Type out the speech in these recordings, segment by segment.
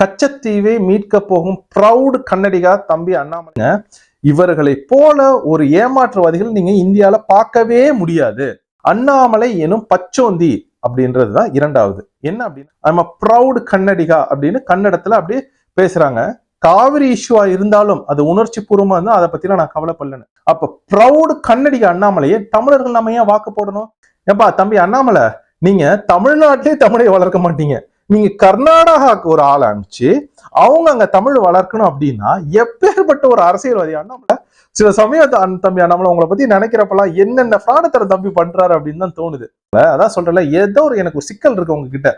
கச்சத்தீவை மீட்க போகும் ப்ரௌடு கன்னடிகா தம்பி அண்ணாமலை. இவர்களை போல ஒரு ஏமாற்றுவாதிகள் நீங்க இந்தியால பார்க்கவே முடியாது. அண்ணாமலை எனும் பச்சோந்தி அப்படின்றது தான் இரண்டாவது. என்ன அப்படின்னா நம்ம ப்ரௌடு கன்னடிகா அப்படின்னு கன்னடத்துல அப்படியே பேசுறாங்க. காவிரி இஷ்யூவா இருந்தாலும் அது உணர்ச்சி பூர்வமா இருந்தா அதை பத்திலாம் நான் கவலைப்படலன்னு. அப்ப ப்ரௌடு கன்னடிகா அண்ணாமலையே தமிழர்கள் நம்ம ஏன் வாக்கு போடணும்? ஏப்பா தம்பி அண்ணாமலை நீங்க தமிழ்நாட்டிலே தமிழை வளர்க்க மாட்டீங்க. நீங்க கர்நாடகாவுக்கு ஒரு ஆள் அனுப்பிச்சு அவங்க அங்க தமிழ் வளர்க்கணும் அப்படின்னா எப்பேற்பட்ட ஒரு அரசியல்வாதி அண்ணாமலை சில சமயம் த- அண்ணன் தம்பி அண்ணாமலை உங்களை பத்தி நினைக்கிறப்பெல்லாம் என்னென்ன பிராணத்தர தம்பி பண்றாரு அப்படின்னு தான் தோணுது. அதான் சொல்றல ஏதோ ஒரு எனக்கு ஒரு சிக்கல் இருக்கு உங்ககிட்ட.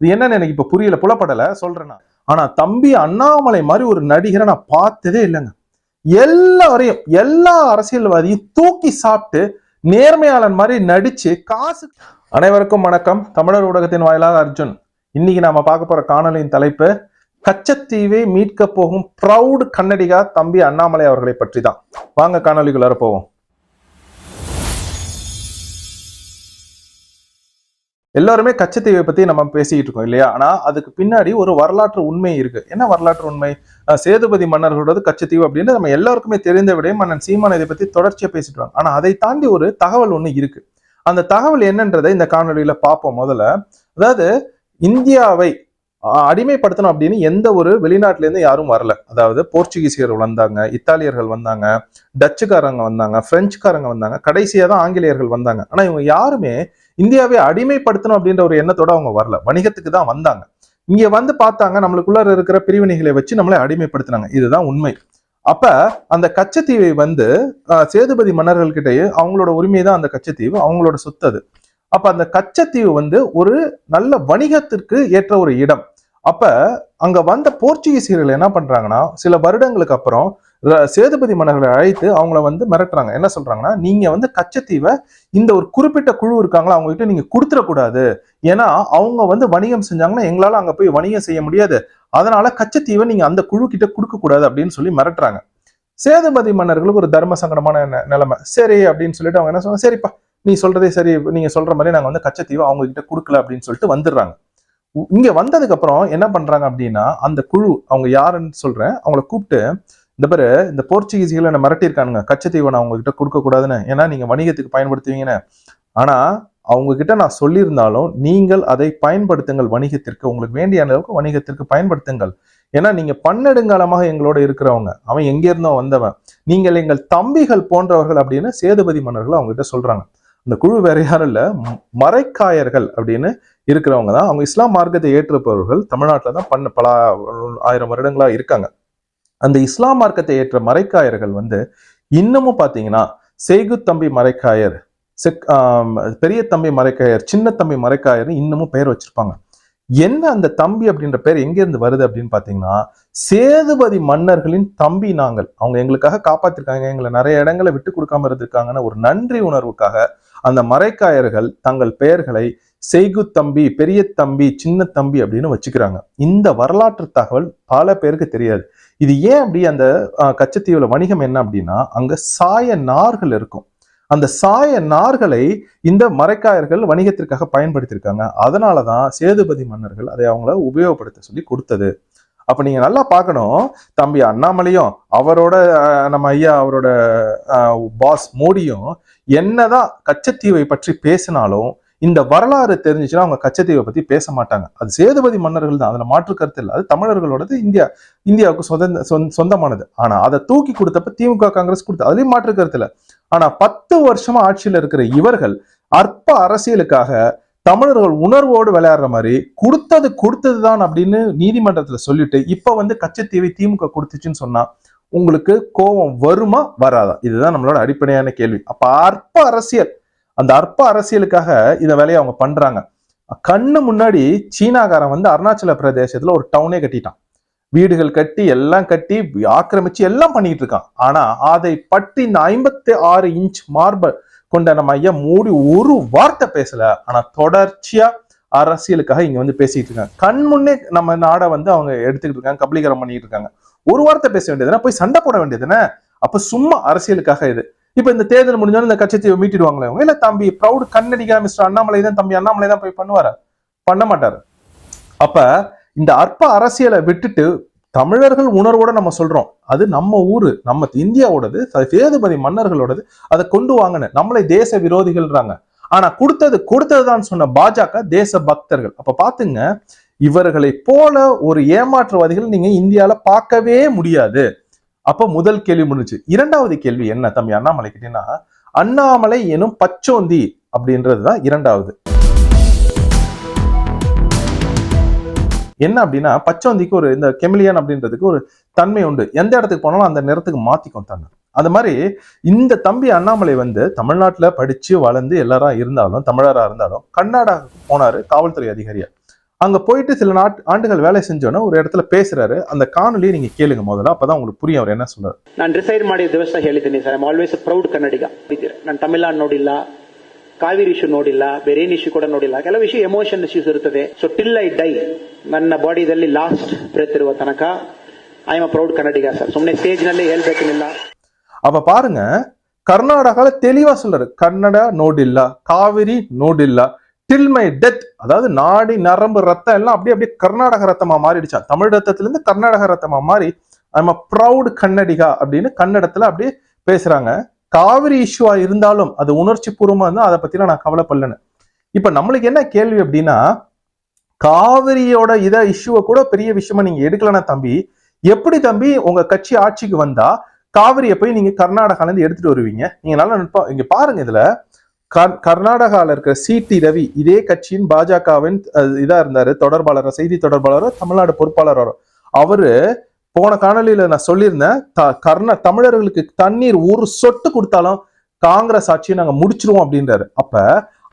இது என்னன்னு எனக்கு இப்ப புரியல புலப்படல சொல்றேன் நான். ஆனா தம்பி அண்ணாமலை மாதிரி ஒரு நடிகரை நான் பார்த்ததே இல்லைங்க. எல்லாரையும் எல்லா அரசியல்வாதியும் தூக்கி சாப்பிட்டு நேர்மையாளன் மாதிரி நடிச்சு காசு அனைவருக்கும் வணக்கம். தமிழர் ஊடகத்தின் வாயிலாக அர்ஜுன். இன்னைக்கு நாம பார்க்க போற காணொலியின் தலைப்பு கச்சத்தீவை மீட்க போகும் ப்ரௌடு கன்னடிகா தம்பி அண்ணாமலை அவர்களை பற்றி தான் வாங்க காணொலிக்குள்ளார போவோம். எல்லாருமே கச்சத்தீவை பத்தி நம்ம பேசிக்கிட்டு இருக்கோம் இல்லையா? ஆனா அதுக்கு பின்னாடி ஒரு வரலாற்று உண்மை இருக்கு. என்ன வரலாற்று உண்மை? சேதுபதி மன்னர்களோட கச்சத்தீவு அப்படின்னு நம்ம எல்லாருக்குமே தெரிந்த விட மன்னன் சீமான இதை பத்தி தொடர்ச்சியா பேசிட்டு வாங்க ஆனா அதை தாண்டி ஒரு தகவல் ஒண்ணு இருக்கு. அந்த தகவல் என்னன்றதை இந்த காணொலியில பார்ப்போம் முதல்ல. அதாவது இந்தியாவை அடிமைப்படுத்தணும் அப்படின்னு எந்த ஒரு வெளிநாட்டிலேருந்து யாரும் வரல. அதாவது போர்ச்சுகீசியர்கள் வந்தாங்க இத்தாலியர்கள் வந்தாங்க டச்சுக்காரங்க வந்தாங்க பிரெஞ்சுக்காரங்க வந்தாங்க கடைசியாக தான் ஆங்கிலேயர்கள் வந்தாங்க. ஆனால் இவங்க யாருமே இந்தியாவை அடிமைப்படுத்தணும் அப்படின்ற ஒரு எண்ணத்தோட அவங்க வரல. வணிகத்துக்கு தான் வந்தாங்க. இங்கே வந்து பார்த்தாங்க நம்மளுக்குள்ள இருக்கிற பிரிவினைகளை வச்சு நம்மளை அடிமைப்படுத்தினாங்க. இதுதான் உண்மை. அப்ப அந்த கச்சத்தீவை வந்து சேதுபதி மன்னர்கள்கிட்டயே அவங்களோட உரிமை தான் அந்த கச்சத்தீவு அவங்களோட சொத்து அது. அப்ப அந்த கச்சத்தீவு வந்து ஒரு நல்ல வணிகத்திற்கு ஏற்ற ஒரு இடம். அப்ப அங்க வந்த போர்ச்சுகீசியர்கள் என்ன பண்றாங்கன்னா சில வருடங்களுக்கு அப்புறம் சேதுபதி மன்னர்களை அழைத்து அவங்கள வந்து மிரட்டுறாங்க. என்ன சொல்றாங்கன்னா நீங்க வந்து கச்சத்தீவை இந்த ஒரு குறிப்பிட்ட குழு இருக்காங்களா அவங்க கிட்ட நீங்க கொடுத்துடக்கூடாது. ஏன்னா அவங்க வந்து வணிகம் செஞ்சாங்கன்னா எங்களால அங்க போய் வணிகம் செய்ய முடியாது. அதனால கச்சத்தீவை நீங்க அந்த குழு கிட்ட கொடுக்க கூடாது அப்படின்னு சொல்லி மிரட்டுறாங்க. சேதுபதி மன்னர்களுக்கு ஒரு தர்ம சங்கடமான நிலைமை. சரி அப்படின்னு சொல்லிட்டு அவங்க என்ன சொன்னாங்க சரிப்பா நீ சொல்றதே சரி நீங்க சொல்ற மாதிரி நாங்க வந்து கச்சத்தீவை அவங்க கிட்ட கொடுக்கல அப்படின்னு சொல்லிட்டு வந்துடுறாங்க. உ- இங்க வந்ததுக்கு அப்புறம் என்ன பண்றாங்க அப்படின்னா அந்த குழு அவங்க யாருன்னு சொல்றேன் அவங்கள கூப்பிட்டு இந்த பேரு இந்த போர்ச்சுகீசிகளை என்ன மிரட்டியிருக்கானுங்க கச்சத்தீவை நான் அவங்க கிட்ட கொடுக்க கூடாதுன்னு. ஏன்னா நீங்க வணிகத்துக்கு பயன்படுத்துவீங்கன்னு. ஆனா அவங்க கிட்ட நான் சொல்லியிருந்தாலும் நீங்கள் அதை பயன்படுத்துங்கள் வணிகத்திற்கு. உங்களுக்கு வேண்டிய அளவுக்கு வணிகத்திற்கு பயன்படுத்துங்கள். ஏன்னா நீங்க பன்னெடுங்காலமாக எங்களோட இருக்கிறவங்க. அவன் எங்கே இருந்தோ வந்தவன். நீங்கள் எங்கள் தம்பிகள் போன்றவர்கள் அப்படின்னு சேதுபதி மன்னர்கள் அவங்க கிட்ட சொல்றாங்க. இந்த குழு வேற யாரும் இல்லை மறைக்காயர்கள் அப்படின்னு இருக்கிறவங்க தான். அவங்க இஸ்லாம் மார்க்கத்தை ஏற்றுப்பவர்கள் தமிழ்நாட்டில் தான் பண்ண பல ஆயிரம் வருடங்களா இருக்காங்க. அந்த இஸ்லாம் மார்க்கத்தை ஏற்ற மறைக்காயர்கள் வந்து இன்னமும் பார்த்தீங்கன்னா செய்கு தம்பி செக் பெரிய தம்பி மறைக்காயர் சின்ன தம்பி மறைக்காயர் இன்னமும் பெயர் வச்சிருப்பாங்க. என்ன அந்த தம்பி அப்படின்ற பேர் எங்கேருந்து வருது அப்படின்னு பார்த்தீங்கன்னா சேதுபதி மன்னர்களின் தம்பி நாங்கள். அவங்க எங்களுக்காக காப்பாத்திருக்காங்க எங்களை நிறைய இடங்களை விட்டு கொடுக்காம இருந்திருக்காங்கன்னு ஒரு நன்றி உணர்வுக்காக அந்த மரைக்காயர்கள் தங்கள் பெயர்களை செய்கு தம்பி பெரிய தம்பி சின்ன தம்பி அப்படின்னு வச்சுக்கிறாங்க. இந்த வரலாற்று தகவல் பல பேருக்கு தெரியாது. இது ஏன் அப்படி அந்த கச்சத்தீவுல வணிகம் என்ன அப்படின்னா அங்க சாய நார்கள் இருக்கும். அந்த சாய நார்களை இந்த மரைக்காயர்கள் வணிகத்திற்காக பயன்படுத்தியிருக்காங்க. அதனாலதான் சேதுபதி மன்னர்கள் அதை அவங்கள உபயோகப்படுத்த சொல்லி கொடுத்தது. அப்ப நீங்க நல்லா பார்க்கணும். தம்பி அண்ணாமலையும் அவரோட நம்ம ஐயா அவரோட பாஸ் மோடியும் என்னதான் கச்சத்தீவை பற்றி பேசினாலும் இந்த வரலாறு தெரிஞ்சுச்சுன்னா அவங்க கச்சத்தீவை பத்தி பேச மாட்டாங்க. அது சேதுபதி மன்னர்கள் தான். அதுல மாற்று கருத்து இல்லை. அது தமிழர்களோடது இந்தியா இந்தியாவுக்கு சொந்த சொந்த- சொந்தமானது. ஆனா அதை தூக்கி கொடுத்தப்ப திமுக காங்கிரஸ் கொடுத்து அதுலயும் மாற்று கருத்து இல்லை. ஆனா பத்து வருஷமா ஆட்சியில இருக்கிற இவர்கள் அற்ப அரசியலுக்காக தமிழர்கள் உணர்வோடு விளையாடுற மாதிரி கொடுத்தது கொடுத்ததுதான் அப்படின்னு நீதிமன்றத்துல சொல்லிட்டு இப்ப வந்து கச்சத்தீவை திமுக கொடுத்துச்சுன்னு சொன்னா உங்களுக்கு கோபம் வருமா வராதா? இதுதான் நம்மளோட அடிப்படையான கேள்வி. அப்ப அற்ப அரசியல் அந்த அற்ப அரசியலுக்காக இந்த வேலையை அவங்க பண்றாங்க. கண்ணு முன்னாடி சீனாக்காரன் வந்து அருணாச்சல பிரதேசத்துல ஒரு டவுனே கட்டிட்டான். வீடுகள் கட்டி எல்லாம் கட்டி ஆக்கிரமிச்சு எல்லாம் பண்ணிட்டு இருக்கான். ஆனா அதை பற்றி இந்த ஐம்பத்தி ஆறு இன்ச் மார்பல் கொண்ட நம்ம ஐயா மூடி ஒரு வார்த்தை பேசல. ஆனா தொடர்ச்சியா அரசியலுக்காக இங்க வந்து பேசிட்டு இருக்காங்க. கண் முன்னே நம்ம நாடை வந்து அவங்க எடுத்துக்கிட்டு இருக்காங்க கபலீகரம் பண்ணிட்டு இருக்காங்க. ஒரு வார்த்தை பேச வேண்டியதுனா போய் சண்டை போட வேண்டியதுதானே அப்ப சும்மா அரசியலுக்காக இது. இப்ப இந்த தேர்தல் முடிஞ்சாலும் இந்த கட்சியத்தை மீட்டிடுவாங்களே இல்ல தம்பி ப்ரௌட் கண்ணடிகா மிஸ்டர் அண்ணாமலை தான் தம்பி அண்ணாமலை தான் போய் பண்ணுவாரா? பண்ண மாட்டாரு. அப்ப இந்த அற்ப அரசியலை விட்டுட்டு தமிழர்கள் உணர்வோட நம்ம சொல்றோம். அது நம்ம ஊரு நம்ம இந்தியாவோடது சேதுபதி மன்னர்களோடது அதை கொண்டு வாங்கின. நம்மளை தேச விரோதிகள்ன்றாங்க. ஆனா கொடுத்தது கொடுத்ததுதான் சொன்ன பாஜக தேச பக்தர்கள். அப்ப பாத்துங்க இவர்களை போல ஒரு ஏமாற்றுவாதிகள் நீங்க இந்தியால பார்க்கவே முடியாது. அப்ப முதல் கேள்வி முடிஞ்சு இரண்டாவது கேள்வி என்ன தம்பி? அண்ணாமலை கிட்டீங்கன்னா அண்ணாமலை எனும் பச்சோந்தி அப்படின்றதுதான் இரண்டாவது. என்ன அப்படின்னா பச்சோந்திக்கு ஒரு இந்த கெமிலியன் அப்படின்றதுக்கு ஒரு தன்மை உண்டு எந்த இடத்துக்கு போனாலும் அந்த நிறத்துக்கு மாத்திக்கும் தன்னை அது மாதிரி இந்த தம்பி அண்ணாமலை வந்து தமிழ்நாட்டுல படிச்சு வளர்ந்து எல்லாரும் இருந்தாலும் தமிழரா இருந்தாலும் கர்நாடகா போனாரு காவல்துறை அதிகாரியா அங்க போயிட்டு சில நாட் ஆண்டுகள் வேலை செஞ்சோன்னா ஒரு இடத்துல பேசுறாரு அந்த காணொலியை நீங்க கேளுங்க முதல்ல அப்பதான் உங்களுக்கு புரியும் அவர் என்ன சொல்றாரு ನಾನು ರಿಸೈಡ್ ಮಾಡಿದ ದಿವಸ ಹೇಳಿದ್ದೀನಿ sir I'm always proud Kannadiga ನಾನು ತಮಿಳ್ನಾಡು ನೋಡಿಲ್ಲ ಕಾವೇರಿ ಇಶ್ಯೂ ನೋಡಿಲ್ಲ ಬೇರೆ ಏನ್ ಇಶ್ಯೂ ಕೂಡ ನೋಡಿಲ್ಲ ಕೆಲವು ವಿಷಯ ಎಮೋಷನ್ ಇಶ್ಯೂಸ್ ಇರುತ್ತದೆ ಸೊ ಟಿಲ್ ಐ ಡೈ ನನ್ನ ಬಾಡಿದಲ್ಲಿ ಲಾಸ್ಟ್ ಬ್ರೆತ್ ಇರುವ ತನಕ I am a proud Kannadiga sir ಸುಮ್ಮನೆ ಸ್ಟೇಜ್ ನಲ್ಲಿ ಹೇಳ್ಬೇಕೇನಿಲ್ಲ அப்ப பாருங்க கர்நாடகால தெளிவா சொல்றாரு கன்னடா நோடில்ல காவிரி நோடில்ல டில் மை டெத் அதாவது நாடி நரம்பு ரத்தம் எல்லாம் அப்படியே அப்படியே கர்நாடக ரத்தமா மாறிடுச்சா தமிழ் ரத்தத்துல இருந்து கர்நாடக ரத்தமா மாறி ஐம் அ ப்ரௌட் கன்னடிகா அப்படின்னு கன்னடத்துல அப்படியே பேசுறாங்க காவிரி இஷ்யூவா இருந்தாலும் அது உணர்ச்சி பூர்வமா இருந்தால் அதை பத்திலாம் நான் கவலைப்படலன்னு. இப்ப நம்மளுக்கு என்ன கேள்வி அப்படின்னா காவிரியோட இதை இஷ்யூவை கூட பெரிய விஷயமா நீங்க எடுக்கலனா தம்பி எப்படி தம்பி உங்க கட்சி ஆட்சிக்கு வந்தா காவிரியை போய் நீங்க கர்நாடகால இருந்து எடுத்துட்டு வருவீங்க? நீங்க நல்லா நட்பா இங்க பாருங்க இதுல. கர்- கர்நாடகால இருக்கிற சிடி ரவி இதே கட்சியின் பாஜகவின் இதா இருந்தாரு தொடர்பாளர் செய்தி தொடர்பாளரோ தமிழ்நாடு பொறுப்பாளரோ அவரு போன காணொலியில நான் சொல்லியிருந்தேன் த- கர்ண தமிழர்களுக்கு தண்ணீர் ஒரு சொட்டு கொடுத்தாலும் காங்கிரஸ் ஆட்சியை நாங்க முடிச்சிருவோம் அப்படின்றாரு. அப்ப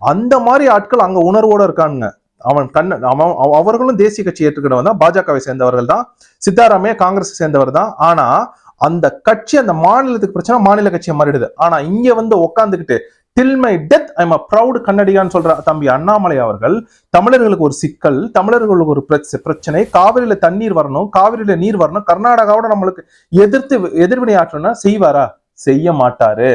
அந்த மாதிரி ஆட்கள் அங்க உணர்வோட இருக்கானுங்க. அவன் கண்ண அவன் அவ- அவர்களும் தேசிய கட்சி ஏற்றுக்கிறவன் தான் பாஜகவை சேர்ந்தவர்கள் தான் சித்தாராமையா காங்கிரஸ் சேர்ந்தவர் தான். ஆனா அந்த கட்சி அந்த மாநிலத்துக்கு பிரச்சனை மாநில கட்சியை மாறிடுது. ஆனா இங்க வந்து உட்காந்துக்கிட்டு till my death I'm a proud கன்னடியான்னு சொல்ற தம்பி அண்ணாமலை அவர்கள் தமிழர்களுக்கு ஒரு சிக்கல் தமிழர்களுக்கு ஒரு பிரச்சனை. காவிரியில தண்ணீர் வரணும் காவிரியில நீர் வரணும் கர்நாடகாவோட நம்மளுக்கு எதிர்த்து எதிர்வினை ஆற்றணும்னா செய்வாரா? செய்ய மாட்டாரு.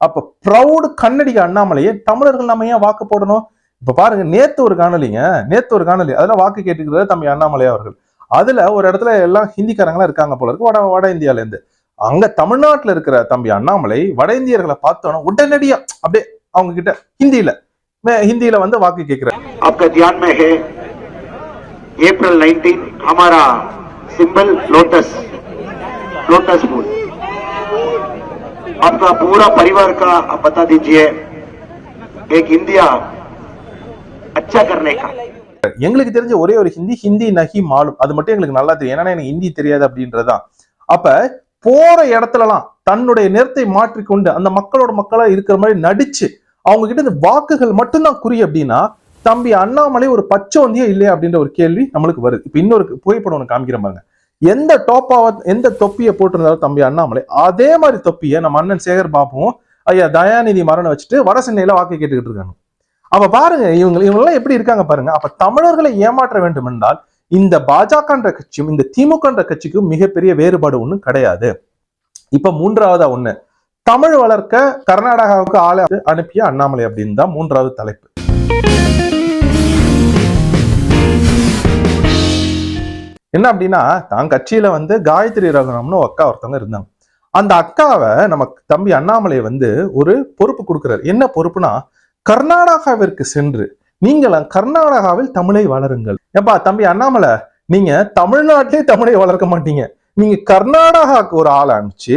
அப்ப ப்ரௌடு கன்னடிக அண்ணாமலையே தமிழர்கள் நம்ம ஏன் வாக்கு போடணும்? இப்ப பாருங்க நேத்து ஒரு காணொலிங்க நேத்து ஒரு காணொலி அதுல வாக்கு கேட்டுக்கிறது தம்பி அண்ணாமலை அவர்கள். அதுல ஒரு இடத்துல எல்லாம் ஹிந்திக்காரங்களா இருக்காங்க போல இருக்கு வட வட இந்தியால இருந்து. அங்க தமிழ்நாட்டுல இருக்கிற தம்பி அண்ணாமலை வட இந்தியர்களை பார்த்தோன்னா உடனடியா அப்படியே அவங்க கிட்ட ஹிந்தியில மே- ஹிந்தியில வந்து வாக்கு கேட்கிறார் आपका ध्यान में है अप्रैल 19 हमारा सिंबल लोटस लोटस फूल आपका पूरा परिवार का आप बता दीजिए एक इंडिया अच्छा करने का எங்களுக்கு தெரிஞ்ச ஒரே ஒரு ஹிந்தி ஹிந்தி நகி மாலும் அது மட்டும் எங்களுக்கு நல்லா தெரியும் ஏன்னா எனக்கு ஹிந்தி தெரியாது அப்படின்றதுதான் அப்ப போற இடத்துலலாம் தன்னுடைய நிறத்தை மாற்றிக்கொண்டு அந்த மக்களோட மக்களா இருக்கிற மாதிரி நடிச்சு அவங்க கிட்ட இந்த வாக்குகள் மட்டும்தான் குறி அப்படின்னா தம்பி அண்ணாமலை ஒரு பச்சோந்தியே இல்லையா அப்படின்ற ஒரு கேள்வி நம்மளுக்கு வருது. இப்ப இன்னொரு புகைப்படம் ஒன்று காமிக்கிற பாருங்க. எந்த டோப்பாவ எந்த தொப்பியை போட்டிருந்தாலும் தம்பி அண்ணாமலை அதே மாதிரி தொப்பியை நம்ம அண்ணன் சேகர் பாபுவும் ஐயா தயாநிதி மரணம் வச்சுட்டு வட சென்னையில வாக்கு கேட்டுக்கிட்டு இருக்காங்க. அப்ப பாருங்க இவங்க இவங்க எல்லாம் எப்படி இருக்காங்க பாருங்க. அப்ப தமிழர்களை ஏமாற்ற வேண்டும் என்றால் இந்த பாஜகன்ற கட்சியும் இந்த திமுகன்ற கட்சிக்கும் மிகப்பெரிய வேறுபாடு ஒண்ணும் கிடையாது. இப்ப மூன்றாவதா ஒண்ணு. தமிழ் வளர்க்க கர்நாடகாவுக்கு ஆளை அனுப்பிய அண்ணாமலை அப்படின்னு தான் மூன்றாவது தலைப்பு. என்ன அப்படின்னா தான் கட்சியில வந்து காயத்ரி ரகுராம்னு அக்கா ஒருத்தவங்க இருந்தாங்க. அந்த அக்காவை நம்ம தம்பி அண்ணாமலை வந்து ஒரு பொறுப்பு கொடுக்கிறார். என்ன பொறுப்புனா கர்நாடகாவிற்கு சென்று நீங்களும் கர்நாடகாவில் தமிழை வளருங்கள். ஏப்பா தம்பி அண்ணாமலை நீங்க தமிழ்நாட்டிலே தமிழை வளர்க்க மாட்டீங்க. நீங்க கர்நாடகாவுக்கு ஒரு ஆள் அனுப்பிச்சு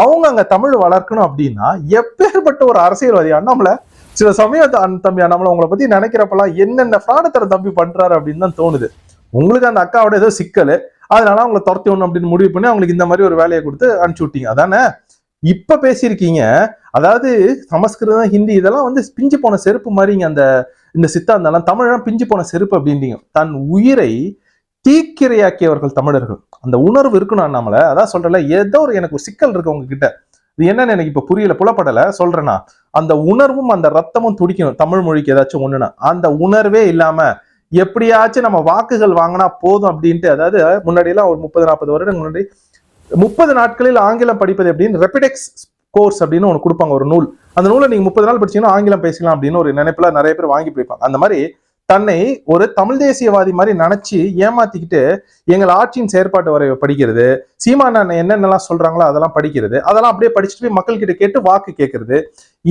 அவங்க அங்க தமிழ் வளர்க்கணும் அப்படின்னா எப்பேற்பட்ட ஒரு அரசியல்வாதி அண்ணாமலை சில சமயம் தம்பி அண்ணாமலை உங்களை பத்தி நினைக்கிறப்பெல்லாம் என்னென்ன ஃப்ராடத்தர தம்பி பண்றாரு அப்படின்னு தான் தோணுது. உங்களுக்கு அந்த அக்காவோட ஏதோ சிக்கல் அதனால அவங்களை துரத்தி விடணும் அப்படின்னு முடிவு பண்ணி அவங்களுக்கு இந்த மாதிரி ஒரு வேலையை கொடுத்து அனுப்பிச்சு விட்டீங்க. அதானே? இப்ப பேசியிருக்கீங்க. அதாவது சமஸ்கிருதம் ஹிந்தி இதெல்லாம் வந்து பிஞ்சு போன செருப்பு மாதிரிங்க அந்த இந்த சித்தாந்தெல்லாம் தமிழெல்லாம் பிஞ்சு போன செருப்பு அப்படின்றீங்க. தன் உயிரை தீக்கிரையாக்கியவர்கள் தமிழர்கள். அந்த உணர்வு இருக்கணும் அண்ணாமலை அதான் சொல்றல ஏதோ ஒரு எனக்கு ஒரு சிக்கல் இருக்கு உங்ககிட்ட. இது என்னன்னு எனக்கு இப்ப புரியல புலப்படல. சொல்றேன்னா அந்த உணர்வும் அந்த ரத்தமும் துடிக்கணும். தமிழ் மொழிக்கு ஏதாச்சும் ஒண்ணுனா அந்த உணர்வே இல்லாம எப்படியாச்சும் நம்ம வாக்குகள் வாங்கினா போதும் அப்படின்ட்டு அதாவது முன்னாடி எல்லாம் ஒரு முப்பது நாற்பது வருடம் முன்னாடி முப்பது நாட்களில் ஆங்கிலம் படிப்பது எப்படின்னு ரெபிடெக்ஸ் கோர்ஸ் அப்படின்னு ஒன்று கொடுப்பாங்க ஒரு நூல். அந்த நூலை நீங்க முப்பது நாள் படிச்சீங்கன்னா ஆங்கிலம் பேசலாம் அப்படின்னு ஒரு நினைப்புல நிறைய பேர் வாங்கி படிப்பாங்க. அந்த மாதிரி தன்னை ஒரு தமிழ் தேசியவாதி மாதிரி நினைச்சு ஏமாத்திக்கிட்டு எங்கள் ஆட்சியின் செயற்பாட்டு வரை படிக்கிறது சீமான என்னென்னலாம் சொல்றாங்களோ அதெல்லாம் படிக்கிறது அதெல்லாம் அப்படியே படிச்சுட்டு போய் மக்கள்கிட்ட கேட்டு வாக்கு கேட்கறது.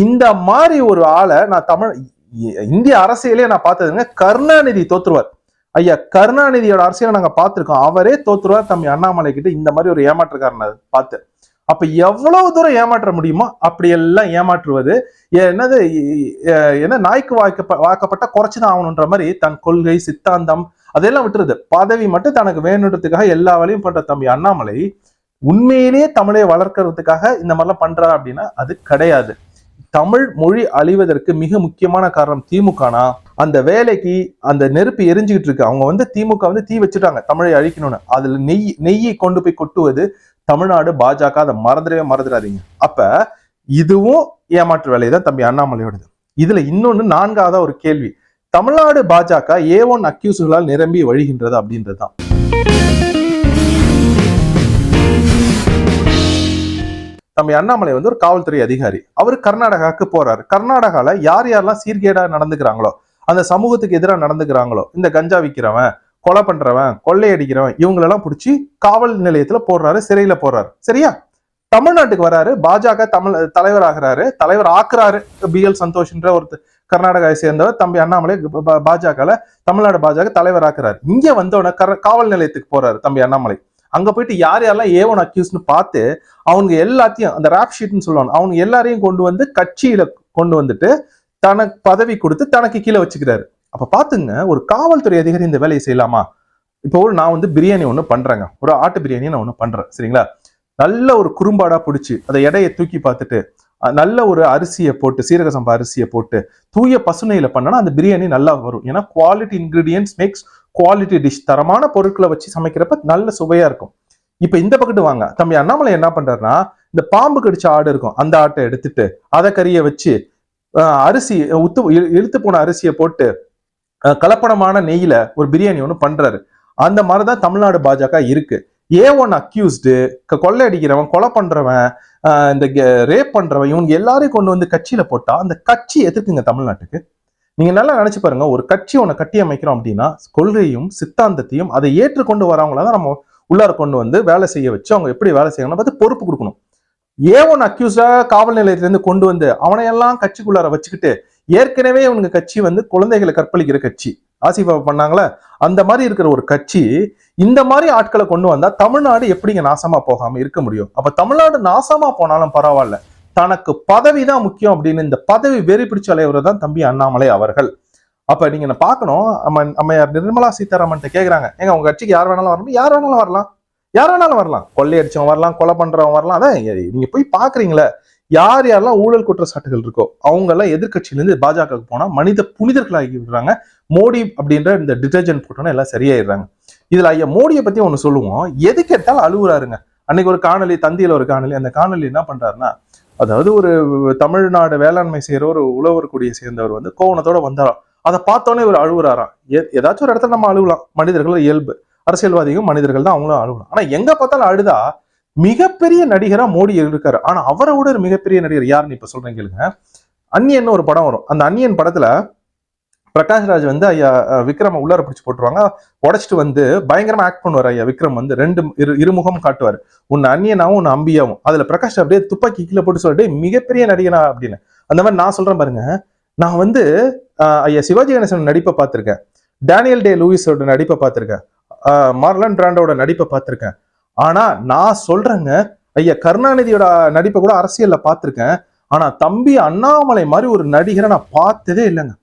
இந்த மாதிரி ஒரு ஆளை நான் தமிழ் இந்திய அரசியலே நான் பார்த்ததுங்க கருணாநிதி தோத்துருவார். ஐயா கருணாநிதியோட அரசியலை நாங்கள் பார்த்துருக்கோம். அவரே தோத்துருவார். தம்பி அண்ணாமலை கிட்ட இந்த மாதிரி ஒரு ஏமாற்றுக்காரனை பார்த்து. அப்ப எவ்வளவு தூரம் ஏமாற்ற முடியுமோ அப்படியெல்லாம் ஏமாற்றுவது என்னது என்ன நாய்க்கு வாய்க்க வாக்கப்பட்ட குறைச்சுதான் ஆகணுன்ற மாதிரி தன் கொள்கை சித்தாந்தம் அதெல்லாம் விட்டுருது. பதவி மட்டும் தனக்கு வேணுன்றதுக்காக எல்லா வேலையும் பண்ற தம்பி அண்ணாமலை உண்மையிலேயே தமிழை வளர்க்கறதுக்காக இந்த மாதிரிலாம் பண்றா அப்படின்னா அது கிடையாது. தமிழ் மொழி அழிவதற்கு மிக முக்கியமான காரணம் திமுகனா? அந்த வேலைக்கு அந்த நெருப்பு எரிஞ்சுக்கிட்டு இருக்கு. அவங்க வந்து திமுக வந்து தீ வச்சுட்டாங்க தமிழை அழிக்கணும்னு. அதுல நெய் நெய்யை கொண்டு போய் கொட்டுவது தமிழ்நாடு பாஜக அதை மறந்துடவே மறந்துடாதீங்க. அப்ப இதுவும் ஏமாற்று வேலை தான் தம்பி அண்ணாமலையோடது. இதுல இன்னொன்னு நான்காவதா ஒரு கேள்வி. தமிழ்நாடு பாஜக ஏ ஒன் அக்யூஸ்களால் நிரம்பி வழிகின்றது அப்படின்றது தான். தம்பி அண்ணாமலை வந்து ஒரு காவல்துறை அதிகாரி. அவர் கர்நாடகாவுக்கு போறாரு. கர்நாடகால யார் யாரெல்லாம் சீர்கேடா நடந்துக்கிறாங்களோ அந்த சமூகத்துக்கு எதிராக நடந்துக்கிறாங்களோ இந்த கஞ்சா விற்கிறவன் கொலை பண்றவன் கொள்ளையடிக்கிறவன் இவங்களெல்லாம் பிடிச்சி காவல் நிலையத்துல போடுறாரு சிறையில போடுறாரு. சரியா? தமிழ்நாட்டுக்கு வராரு பாஜக தமிழ் தலைவர் ஆகிறாரு தலைவர் ஆக்குறாரு பி எல் சந்தோஷ்ன்ற ஒரு கர்நாடகாவை சேர்ந்தவர் தம்பி அண்ணாமலை பாஜகல தமிழ்நாடு பாஜக தலைவர் ஆக்குறாரு. இங்க வந்தோடனே காவல் நிலையத்துக்கு போறாரு தம்பி அண்ணாமலை. அங்க போயிட்டு யார் யாரெல்லாம் ஏ அக்யூஸ்னு பார்த்து அவங்க எல்லாத்தையும் அந்த ரேப் ஷீட்னு சொல்லுவாங்க அவங்க எல்லாரையும் கொண்டு வந்து கட்சியில கொண்டு வந்துட்டு தனக்கு பதவி கொடுத்து தனக்கு கீழே வச்சுக்கிறாரு. அப்போ பார்த்துங்க ஒரு காவல்துறை அதிகாரி இந்த வேலையை செய்யலாமா? இப்போ ஒரு நான் வந்து பிரியாணி ஒன்று பண்றேங்க. ஒரு ஆட்டு பிரியாணி நான் ஒன்று பண்றேன் சரிங்களா? நல்ல ஒரு குறும்பாடா பிடிச்சி அதை எடையை தூக்கி பார்த்துட்டு நல்ல ஒரு அரிசியை போட்டு சீரக சம்பா அரிசியை போட்டு தூய பசுனையில் பண்ணனா அந்த பிரியாணி நல்லா வரும். ஏன்னா quality ingredients makes quality dish தரமான பொருட்களை வச்சு சமைக்கிறப்ப நல்ல சுவையாக இருக்கும். இப்ப இந்த பக்கத்து வாங்க. தம்பி அண்ணாமலை என்ன பண்றாருன்னா இந்த பாம்பு கடிச்ச ஆடு இருக்கும். அந்த ஆட்டை எடுத்துட்டு அதை கறியை வச்சு அரிசி உத்து இழு- இழுத்து போன அரிசியை போட்டு கலப்படமான நெய்யில ஒரு பிரியாணி ஒன்று பண்றாரு. அந்த மாதிரிதான் தமிழ்நாடு பாஜக இருக்கு. ஏ ஒன் அக்யூஸ்டு கொள்ளை அடிக்கிறவன் கொலை பண்றவன் இந்த ரேப் பண்றவன் இவங்க எல்லாரையும் கொண்டு வந்து கட்சியில போட்டா அந்த கட்சி எதிர்க்குங்க தமிழ்நாட்டுக்கு. நீங்க நல்லா நினைச்சு பாருங்க ஒரு கட்சி ஒன்னை கட்டி அமைக்கிறோம் அப்படின்னா கொள்கையும் சித்தாந்தத்தையும் அதை ஏற்றுக்கொண்டு வரவங்கள தான் நம்ம உள்ளார கொண்டு வந்து வேலை செய்ய வச்சு அவங்க எப்படி வேலை செய்யணும் பார்த்து பொறுப்பு கொடுக்கணும். ஏ ஒன் அக்யூஸ்டா காவல் நிலையத்திலேருந்து கொண்டு வந்து அவனையெல்லாம் கட்சிக்குள்ளார வச்சுக்கிட்டு ஏற்கனவே இவங்க கட்சி வந்து குழந்தைகளை கற்பழிக்கிற கட்சி. ஆசிஃபா பண்ணாங்களே? அந்த மாதிரி இருக்கிற ஒரு கட்சி இந்த மாதிரி ஆட்களை கொண்டு வந்தா தமிழ்நாடு எப்படிங்க நாசமா போகாம இருக்க முடியும்? அப்ப தமிழ்நாடு நாசமா போனாலும் பரவாயில்ல. தனக்கு பதவி தான் முக்கியம் அப்படின்னு இந்த பதவி வெறி பிடிச்ச அலைவர் தான் தம்பி அண்ணாமலை அவர்கள். அப்ப நீங்க நான் பார்க்கணும்? அம்ம அம்மையார் நிர்மலா சீதாராமன் கேட்குறாங்க ஏங்க உங்க கட்சிக்கு யார் வேணாலும் வரணும்? யார் வேணாலும் வரலாம். யார் வேணாலும் வரலாம். கொள்ளையடிச்சவன் வரலாம் கொலை பண்றவன் வரலாம். அதான் நீங்க போய் பாக்குறீங்களே யார் யாரெல்லாம் ஊழல் குற்றச்சாட்டுகள் இருக்கோ அவங்க எல்லாம் எதிர்கட்சியில இருந்து பாஜகவுக்கு போனா மனித புனிதர்களாகி விடுறாங்க. மோடி அப்படின்ற இந்த டிட்டர்ஜென்ட் போட்டோன்னா எல்லாம் சரியாயிடுறாங்க. இதுல ஐயா மோடியை பத்தி ஒன்று சொல்லுவோம். எது கேட்டாலும் அழுகுறாருங்க அன்னைக்கு ஒரு காணொலி தந்தியில ஒரு காணொலி அந்த காணொலி என்ன பண்றாருன்னா அதாவது ஒரு தமிழ்நாடு வேளாண்மை செய்யற ஒரு உழவர் கூடிய சேர்ந்தவர் வந்து கோவணத்தோட வந்தாராம் அதை பார்த்தோன்னே இவர் அழுகுறாராம் எ- ஏதாச்சும் ஒரு இடத்துல நம்ம அழுகலாம் மனிதர்கள் இயல்பு. அரசியல்வாதிகள் மனிதர்கள் தான் அவங்களும் அழுகலாம் ஆனா எங்க பார்த்தாலும் அழுதா? மிகப்பெரிய நடிகரா மோடி இருக்காரு. ஆனா அவரை விட ஒரு மிகப்பெரிய நடிகர் யாருன்னு இப்ப சொல்றேன் கேளுங்க. அன்னியன் ஒரு படம் வரும். அந்த அன்னியன் படத்துல பிரகாஷ்ராஜ் வந்து ஐயா விக்ரம உள்ளார பிடிச்சி போட்டுருவாங்க. உடச்சிட்டு வந்து பயங்கரமா ஆக்ட் பண்ணுவார் ஐயா விக்ரம் வந்து. ரெண்டு இரு இருமுகம் காட்டுவார். உன்னை அன்னியனாகவும் உன்னை அம்பியாவும். அதுல பிரகாஷ் அப்படியே துப்பாக்கி கீழே போட்டு சொல்லிட்டு மிகப்பெரிய நடிகனா அப்படின்னு. அந்த மாதிரி நான் சொல்றேன் பாருங்க. நான் வந்து ஐயா சிவாஜி கணேசன் நடிப்பை பார்த்திருக்கேன். டேனியல் டே லூயிஸோட நடிப்பை பார்த்திருக்கேன். மார்லன் பிராண்டோட நடிப்பை பார்த்திருக்கேன். ஆனா நான் சொல்றேங்க ஐயா கருணாநிதியோட நடிப்பை கூட அரசியல்ல பார்த்திருக்கேன். ஆனா தம்பி அண்ணாமலை மாதிரி ஒரு நடிகரை நான் பார்த்ததே இல்லைங்க.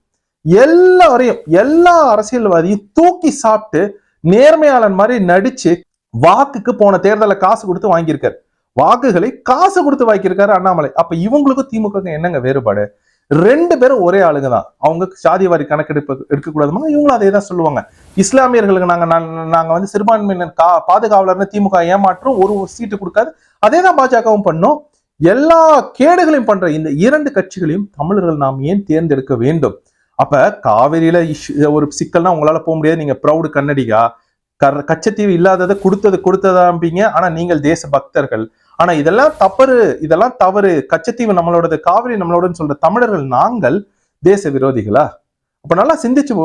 எல்லாரையும் எல்லா அரசியல்வாதியும் தூக்கி சாப்பிட்டு நேர்மையாளன் மாதிரி நடிச்சு வாக்குக்கு போன தேர்தலில் காசு கொடுத்து வாங்கியிருக்காரு. வாக்குகளை காசு கொடுத்து வாங்கியிருக்காரு அண்ணாமலை. அப்ப இவங்களுக்கும் திமுக என்னங்க வேறுபாடு? ரெண்டு பேரும் ஒரே ஆளுங்க தான். அவங்க சாதி வாரி கணக்கெடுப்பு எடுக்கக்கூடாதுமா? இவங்களும் அதே தான் சொல்லுவாங்க. இஸ்லாமியர்களுக்கு நாங்க நாங்க- வந்து சிறுபான்மையினர் கா பாதுகாவலர்னு திமுக ஏமாற்றும் ஒரு சீட்டு கொடுக்காது. அதே தான் பாஜகவும் பண்ணும். எல்லா கேடுகளையும் பண்ற இந்த இரண்டு கட்சிகளையும் தமிழர்கள் நாம் ஏன் தேர்ந்தெடுக்க வேண்டும்? அப்ப காவிரியில ஒரு சிக்கல்னா உங்களால போக முடியாது. நீங்க ப்ரௌடு கன்னடிகா கர் கச்சத்தீவு இல்லாததை கொடுத்தது கொடுத்ததாம்பீங்க. ஆனா நீங்கள் தேச பக்தர்கள் ஆனா இதெல்லாம் தவறு இதெல்லாம் தவறு. கச்சத்தீவு நம்மளோடது காவிரி நம்மளோடன்னு சொல்ற தமிழர்கள் நாங்கள் தேச விரோதிகளா? அப்ப நல்லா சிந்திச்சு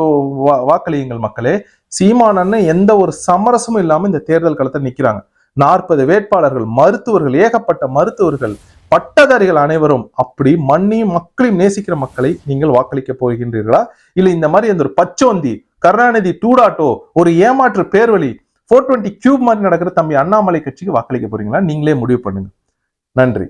வா- வாக்களியுங்கள் மக்களே. சீமானன்னு எந்த ஒரு சமரசமும் இல்லாம இந்த தேர்தல் களத்தை நிக்கிறாங்க. நாற்பது வேட்பாளர்கள் மருத்துவர்கள் ஏகப்பட்ட மருத்துவர்கள் பட்டதாரிகள் அனைவரும் அப்படி மண்ணையும் மக்களையும் நேசிக்கிற மக்களை நீங்கள் வாக்களிக்க போகின்றீர்களா? இல்ல இந்த மாதிரி அந்த ஒரு பச்சோந்தி கருணாநிதி டூடாட்டோ ஒரு ஏமாற்று பேர்வழி ஃபோர் டுவெண்ட்டி கியூப் மாதிரி நடக்கிற தம்பி அண்ணாமலை கட்சிக்கு வாக்களிக்க போறீங்களா? நீங்களே முடிவு பண்ணுங்க. நன்றி.